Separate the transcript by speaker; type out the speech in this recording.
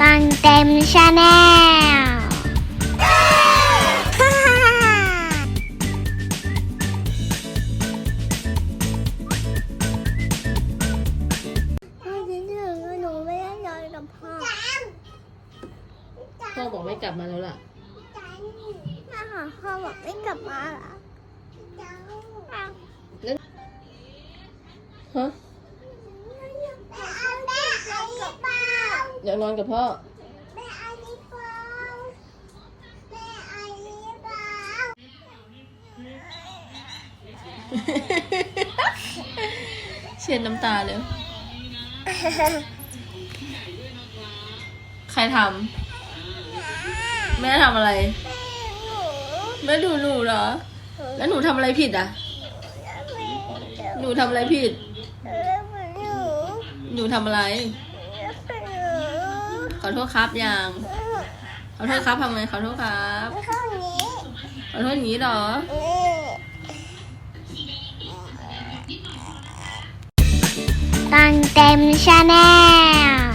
Speaker 1: ตังเต็มชาแนลพ่อคิดถึงหนูไม่ได้นอนกับพ่อ
Speaker 2: พ่อบอกไม่กลับมาแล้วล่ะ
Speaker 1: แม่ค่ะพ่อบอกไม่กลับมาเหรอ
Speaker 2: ฮะ อยากนอนกับพ่อเช็ดน้ำตาเลย ใครทำแม่ทำอะไร แม่ดูหนูเหรอ แล้วหนูทำอะไรผิดอะ หนูทำอะไรผิด หนูทำอะไรขอ โทษครับยังขอโทษครับทำไงขอโทษครับขอโทษอย่างนี้เหรอ
Speaker 1: ตังเต็มชาแนล